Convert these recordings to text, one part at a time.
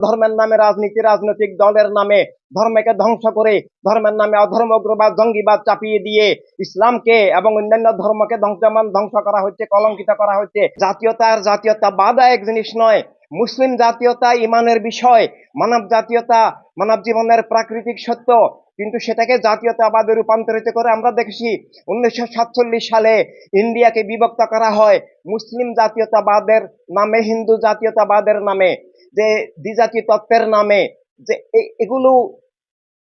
ধর্মের নামে রাজনীতি রাজনৈতিক দলের নামে ধর্মকে ধ্বংস করে ধর্মের নামে অধর্ম উগ্রবাদ জঙ্গিবাদ চাপিয়ে দিয়ে ইসলামকে এবং অন্যান্য ধর্মকে ধ্বংসমান ধ্বংস করা হচ্ছে, কলঙ্কিত করা হচ্ছে। জাতীয়তার জাতীয়তাবাদ এক জিনিস নয়, মুসলিম জাতীয়তা ইমানের বিষয়, মানব জাতীয়তা মানব জীবনের প্রাকৃতিক সত্য। কিন্তু সেটাকে জাতীয়তাবাদে রূপান্তরিত করে আমরা দেখেছি, উনিশশো সাতচল্লিশ সালে ইন্ডিয়াকে বিভক্ত করা হয় মুসলিম জাতীয়তাবাদের নামে, হিন্দু জাতীয়তাবাদের নামে, যে দ্বিজাতি তত্ত্বের নামে। যে এগুলো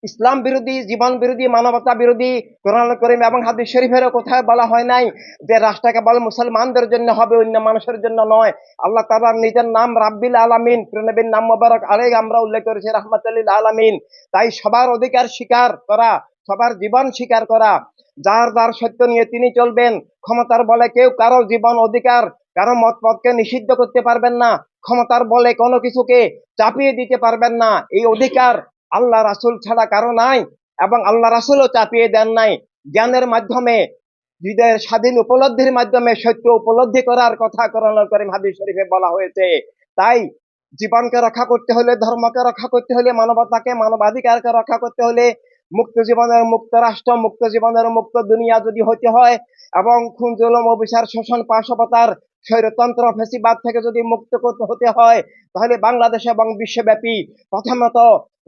ইসলাম বিরোধী, জীবন বিরোধী, মানবতা বিরোধী, কোরআন করিম এবং হাদিস শরীফেরও কোথায় বলা হয় নাই যে রাষ্ট্রকে বল মুসলমানদের জন্য হবে, অন্য মানুষের জন্য নয়। আল্লাহ তালার নিজের নাম রাব্বিল আলামিন প্রণবীর নাম মোবারক আরেক আমরা উল্লেখ করেছি রহমতুল্লিল আলামিন। তাই সবার অধিকার স্বীকার করা, সবার জীবন স্বীকার করা যার যার সত্য নিয়ে তিনি চলবেন, ক্ষমতার বলে কেউ কারও জীবন অধিকার, কারও মত পথকে নিষিদ্ধ করতে পারবেন না, ক্ষমতার বলে কোনো কিছুকে চাপিয়ে দিতে পারবেন না। এই অধিকার আল্লাহ রাসুল ছাড়া কারও নাই এবং আল্লাহ রাসূলও চাপিয়ে দেন নাই। জ্ঞানের মাধ্যমে, হৃদয়ের স্বাধীন উপলব্ধির মাধ্যমে সত্য উপলব্ধি করার কথা কোরআন করিম হাদিস শরীফে বলা হয়েছে। তাই জীবনকে রক্ষা করতে হলে, ধর্মকে রক্ষা করতে হলে, মানবতাকে, মানবাধিকারকে রক্ষা করতে হলে মুক্ত জীবনের মুক্ত রাষ্ট্র মুক্ত জীবনের মুক্ত দুনিয়া যদি হতে হয়, এবং খুন, জুলম, অবিচার, শোষণ, পাশবতার স্বৈরতন্ত্র, ফেসিবাদ থেকে যদি মুক্ত করতে হতে হয়, তাহলে বাংলাদেশ এবং বিশ্বব্যাপী প্রথমত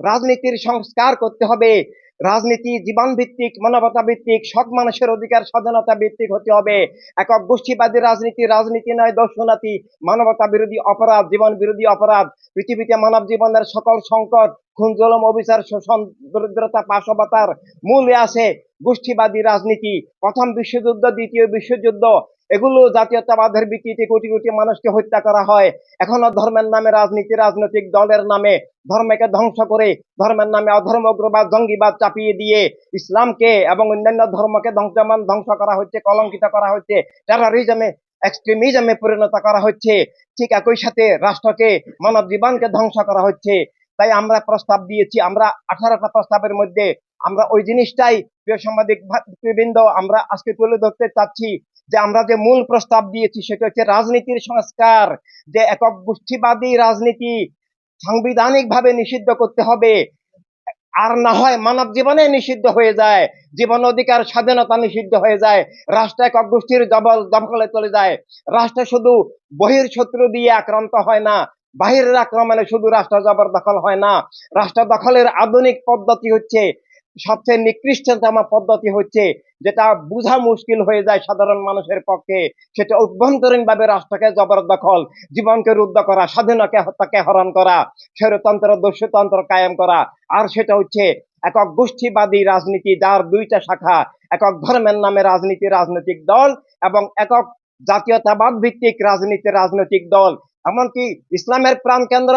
রাজনীতির সংস্কার করতে হবে। রাজনীতি জীবন ভিত্তিক মানবতা ভিত্তিক সব মানুষের অধিকার, স্বাধীনতা ভিত্তিক হতে হবে। একক গোষ্ঠীবাদী রাজনীতি রাজনীতি নয় দর্শনাতি মানবতা বিরোধী অপরাধ জীবন বিরোধী অপরাধ। পৃথিবীতে মানব জীবনের সকল সংকট, খুন, জলম, অবিচার শোষণ দরিদ্রতা, পাশবতার মূলে আছে গোষ্ঠীবাদী রাজনীতি। প্রথম বিশ্বযুদ্ধ, দ্বিতীয় বিশ্বযুদ্ধ এগুলো জাতীয়তাবাদের ভিত্তিতে কোটি কোটি মানুষকে হত্যা করা হয়। এখনও ধর্মের নামে রাজনীতি, রাজনৈতিক দলের নামে ধর্মকে ধ্বংস করে ধর্মের নামে অধর্ম উগ্রবাদ জঙ্গিবাদ চাপিয়ে দিয়ে ইসলামকে এবং অন্যান্য ধর্মকে ধ্বংসমান ধ্বংস করা হচ্ছে, কলঙ্কিত করা হচ্ছে টেরোরিজমে এক্সট্রিমিজমে পরিণত করা হচ্ছে। ঠিক একই সাথে রাষ্ট্রকে, মানব জীবনকে ধ্বংস করা হচ্ছে। তাই আমরা প্রস্তাব দিয়েছি, আমরা আঠারোটা প্রস্তাবের মধ্যে আমরা ওই জিনিসটাই প্রিয় সাংবাদিক বৃন্দ আমরা আজকে তুলে ধরতে চাচ্ছি। যে আমরা যে মূল প্রস্তাব দিয়েছি সেটা হচ্ছে রাজনীতির সংস্কার, যে একক গোষ্ঠীবাদী রাজনীতি সাংবিধানিক ভাবে নিষিদ্ধ করতে হবে, আর না হয় মানব জীবনে নিষিদ্ধ হয়ে যায়, জীবন অধিকার স্বাধীনতা নিষিদ্ধ হয়ে যায়, রাষ্ট্র একক গোষ্ঠীর জবল দখলে চলে যায়। রাষ্ট্র শুধু বহির শত্রু দিয়ে আক্রান্ত হয় না, বাহিরের আক্রমণে শুধু রাষ্ট্র জবরদখল হয় না। রাষ্ট্র দখলের আধুনিক পদ্ধতি হচ্ছে সবচেয়ে নিকৃষ্টতম পদ্ধতি হচ্ছে যেটা বোঝা মুশকিল হয়ে যায় সাধারণ মানুষের পক্ষে। সেটা অভ্যন্তরীণ ভাবে রাষ্ট্রকে জবরদখল, জীবনকে রুদ্ধ করা, স্বাধীনকে হত্যাকে হরণ করা, স্বৈরতন্ত্র, দস্যুতন্ত্র কায়েম করা। আর সেটা হচ্ছে একক গোষ্ঠীবাদী রাজনীতি, যার দুইটা শাখা, একক ধর্মের নামে রাজনীতি, রাজনৈতিক দল এবং একক জাতীয়তাবাদ ভিত্তিক রাজনীতি, রাজনৈতিক দল। এমনকি ইসলামের প্রাণ কেন্দ্র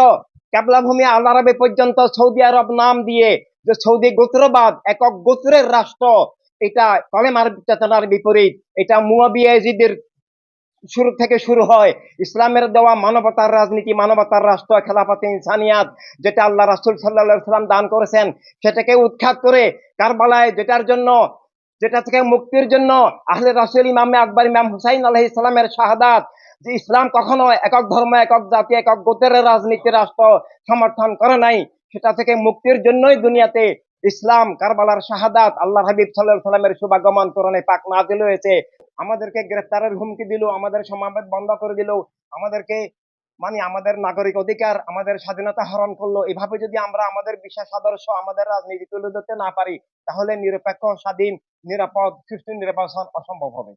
কেবলাভূমি আল আরবে পর্যন্ত সৌদি আরব নাম দিয়ে যে সৌদি গোত্রবাদ একক গোত্রের রাষ্ট্র, এটা কলেমার চেতনার বিপরীত, এটা মুয়াবিয়াজিদের শুরু থেকে শুরু হয়। ইসলামের দেওয়া মানবতার রাজনীতি, মানবতার রাষ্ট্র, খেলাফতে, ইনসানিয়াত, যেটা আল্লাহ রাসুল সাল্লাহ সাল্লাম দান করেছেন, সেটাকে উৎখাত করে কারবালায় যেটার জন্য, যেটা থেকে মুক্তির জন্য আহলে রাসুল ইমামে আকবর, ইমাম হুসাইন আলহ ইসলামের শাহাদাত যে ইসলাম কখনো একক ধর্ম, একক জাতি, একক গোত্রের রাজনীতি রাষ্ট্র সমর্থন করে নাই, সেটা থেকে মুক্তির জন্যই দুনিয়াতে ইসলাম, কারবালার শাহাদাত আল্লাহ হাবিব সাল্লাহ সাল্লামের শুভাগমন করণে পাক নাজিল হয়েছে। আমাদেরকে গ্রেফতারের হুমকি দিল, আমাদের সমাবেশ বন্ধ করে দিল, আমাদেরকে মানে আমাদের নাগরিক অধিকার, আমাদের স্বাধীনতা হরণ করল। এভাবে যদি আমরা আমাদের বিশ্বাস, আদর্শ, আমাদের রাজনীতি তুলে ধরতে না পারি, তাহলে নিরপেক্ষ, স্বাধীন, নিরাপদ, সুষ্ঠু, নির্বাচন অসম্ভব হবে।